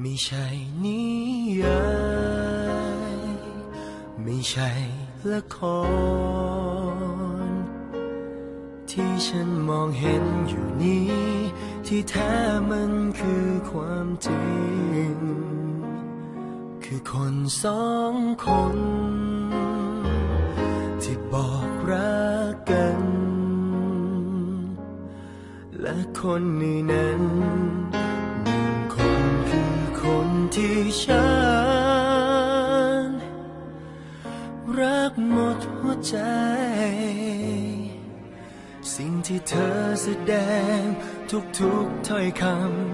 ไม่ใช่นิยายไม่ใช่ละคร ที่ฉันมองเห็นอยู่นี้ ที่แท้มันคือความจริง คือคนสองคน ที่บอกรักกัน และคนนี้นั้น ที่ฉัน รักหมดหัวใจ สิ่งที่เธอแสดงทุกๆถ้อยค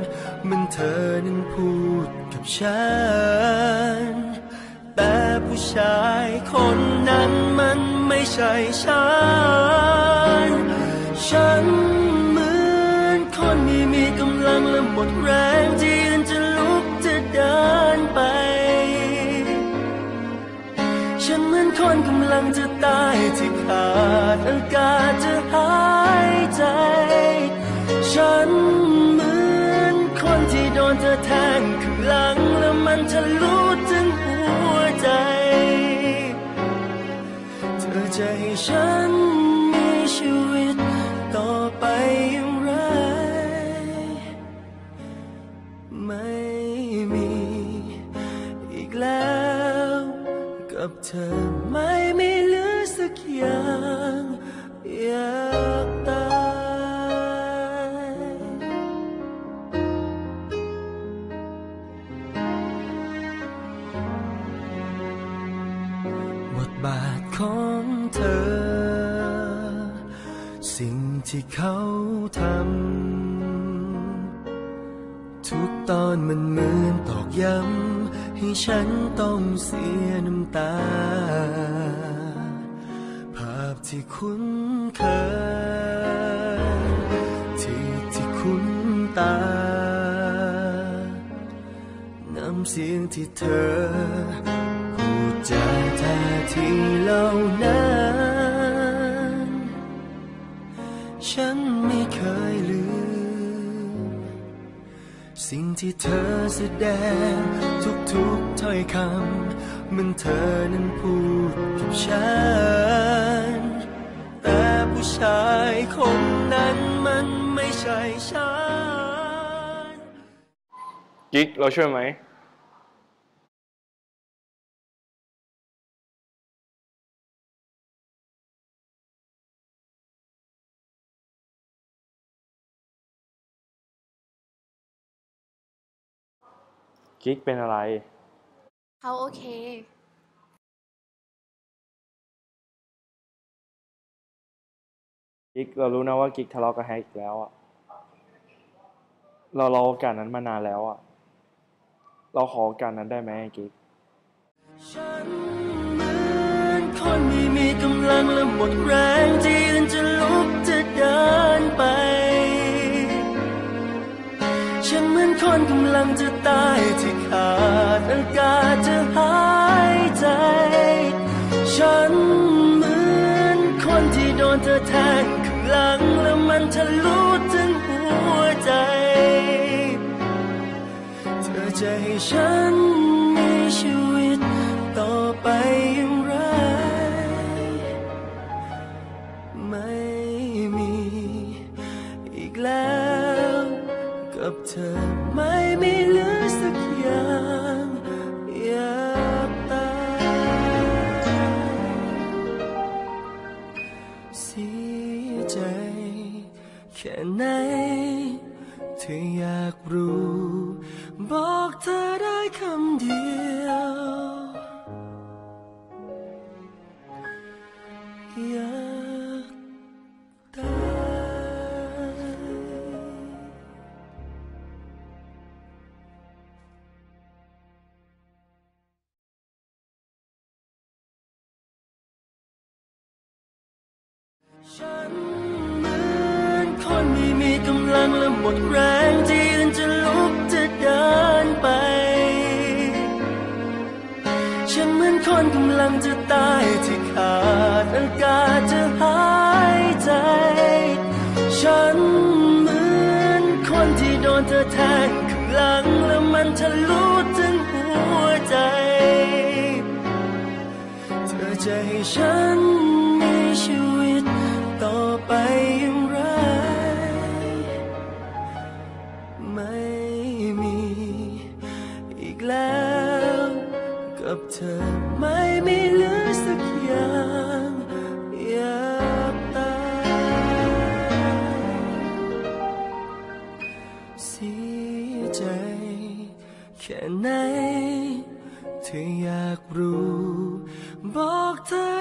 ำมันเธอนั้นพูดกับฉัน แต่ผู้ชายคนนั้นมันไม่ใช่ฉัน ฉันเหมือนคนที่มีกำลังและหมดแรงที่ งจะตายที่ขาดอากาศจะหายใจ ฉันเหมือนคนที่โดนเธอแทงข้างหลังแล้วมันทะลุถึงหัวใจ เธอจะให้ฉันมีชีวิตต่อไปอย่างไร ไม่มีอีกแล้ว กับเธอไม่มีเหลือสักอย่างอยากตายบทบาทของเธอ สิ่งที่เขาทำทุกตอนมันเหมือนตอกย้ำ ให้ฉันต้องเสียน้ำตา ภาพที่คุ้นเคยที่ที่คุ้นตา น้ำเสียงที่เธอพูดจาท่าทีเหล่านั้น ที่เธอแสดง ทุกๆถ้อยคำมันเธอนั้นพูดกับฉัน แต่ผู้ชายคนนั้นมันไม่ใช่ฉัน กิ๊กเราช่วยไหม กิ๊กเป็นอะไร เขาโอเค กิ๊กเรารู้นะว่ากิ๊กทะเลาะกับแฮกอีกแล้วอะเรารอโอกาสนั้นมานานแล้วอะเราขอโอกาสนั้นได้ไหมกิ๊ก ฉันเหมือนคนไม่มีกำลังและหมดแรงที่ยืนจะลุก ฉันเหมือนคนกำลังจะตายที่ขาดอากาศจะหายใจ ฉันเหมือนคนที่โดนเธอแทงข้างหลังแล้วมันทะลุถึงหัวใจ เธอจะให้ฉันมีชีวิตต่อไปอย่างไร ไม่ำเดียว อยากตายฉันเหมือนคนไม่มีกำลังและหมดแรงที่จะลุก มือนคนกำลังจะตายที่ขาดอากาศจะหายใจ ฉันเหมือนคนที่โดนเธอแทงข้างหลังแล้วมันนทะลุถึงหัวใจ เธอจะให้ฉัน เธอไม่มีเหลือสักอย่างอยากตายเสียใจแค่ไหนเธออยากรู้ บอกเธอ